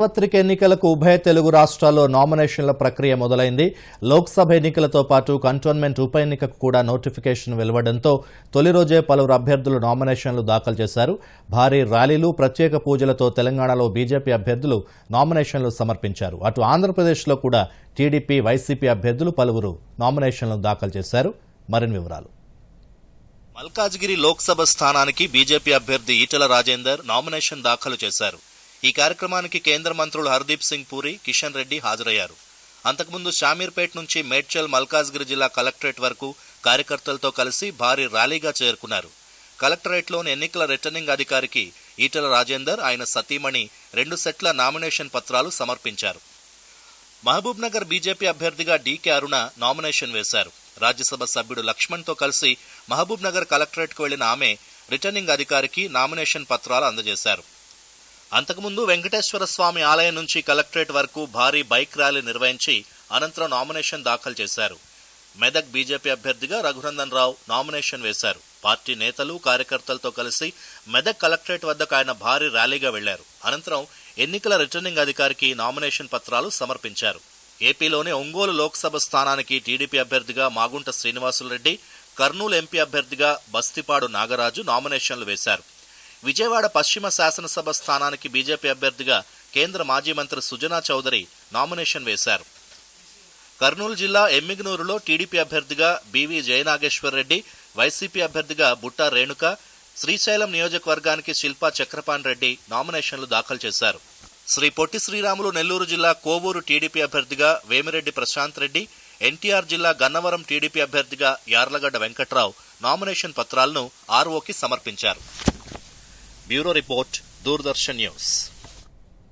సార్వత్రిక ఎన్నికలకు ఉభయ తెలుగు రాష్ట్రాల్లో నామినేషన్ల ప్రక్రియ మొదలైంది. లోక్సభ ఎన్నికలతో పాటు కంటోన్మెంట్ ఉప ఎన్నికకు కూడా నోటిఫికేషన్ వెలువడంతో తొలి రోజే పలువురు అభ్యర్థులు నామినేషన్లు దాఖలు చేశారు. భారీ ర్యాలీలు ప్రత్యేక పూజలతో తెలంగాణలో బీజేపీ అభ్యర్థులు నామినేషన్లు సమర్పించారు. అటు ఆంధ్రప్రదేశ్లో కూడా టీడీపీ వైసీపీ అభ్యర్థులు పలువురు నామినేషన్లు దాఖలు చేశారు. మరిన్ని వివరాలు. మల్కాజ్గిరి లోక్సభ స్థానానికి బీజేపీ అభ్యర్థి ఈటల రాజేందర్ నామినేషన్ దాఖలు చేశారు. ఈ కార్యక్రమానికి కేంద్ర మంత్రులు హర్దీప్ సింగ్ పూరి కిషన్ రెడ్డి హాజరయ్యారు. అంతకుముందు షామీర్పేట్ నుంచి మేడ్చల్ మల్కాజ్గిరి జిల్లా కలెక్టరేట్ వరకు కార్యకర్తలతో కలిసి భారీ ర్యాలీగా చేరుకున్నారు. కలెక్టరేట్లోని ఎన్నికల రిటర్నింగ్ అధికారికి ఈటల రాజేందర్ ఆయన సతీమణి రెండు సెట్ల నామినేషన్ పత్రాలు సమర్పించారు. మహబూబ్ నగర్ బీజేపీ అభ్యర్థిగా డీకే అరుణ నామినేషన్ వేశారు. రాజ్యసభ సభ్యుడు లక్ష్మణ్తో కలిసి మహబూబ్ నగర్ కలెక్టరేట్కు వెళ్ళిన ఆమె రిటర్నింగ్ అధికారికి నామినేషన్ పత్రాలు అందజేశారు. అంతకుముందు వెంకటేశ్వర స్వామి ఆలయం నుంచి కలెక్టరేట్ వరకు భారీ బైక్ ర్యాలీ నిర్వహించి అనంతరం నామినేషన్ దాఖలు చేశారు. మెదక్ బీజేపీ అభ్యర్థిగా రఘునందన్ రావు నామినేషన్ వేశారు. పార్టీ నేతలు కార్యకర్తలతో కలిసి మెదక్ కలెక్టరేట్ వద్దకు ఆయన భారీ ర్యాలీగా వెళ్ళారు. అనంతరం ఎన్నికల రిటర్నింగ్ అధికారికి నామినేషన్ పత్రాలు సమర్పించారు. ఏపీలోని ఒంగోలు లోక్సభ స్థానానికి టీడీపీ అభ్యర్థిగా మాగుంట శ్రీనివాసులరెడ్డి కర్నూలు ఎంపీ అభ్యర్థిగా బస్తిపాడు నాగరాజు నామినేషన్లు వేశారు. విజయవాడ పశ్చిమ శాసనసభ స్థానానికి బీజేపీ అభ్యర్థిగా కేంద్ర మాజీ మంత్రి సుజనా చౌదరి నామినేషన్ వేశారు. కర్నూలు జిల్లా ఎమ్మిగనూరులో టీడీపీ అభ్యర్థిగా బీవీ జయనాగేశ్వర్ రెడ్డి వైసీపీ అభ్యర్థిగా బుట్టా రేణుక శ్రీశైలం నియోజకవర్గానికి శిల్పా చక్రపాణి రెడ్డి నామినేషన్లు దాఖలు చేశారు. శ్రీ పొట్టి శ్రీరాములు నెల్లూరు జిల్లా కోవూరు టీడీపీ అభ్యర్థిగా వేమిరెడ్డి ప్రశాంత్ రెడ్డి ఎన్టీఆర్ జిల్లా గన్నవరం టీడీపీ అభ్యర్థిగా యార్లగడ్డ వెంకట్రావు నామినేషన్ పత్రాలను ఆర్ఓకి సమర్పించారు. Bureau report Doordarshan news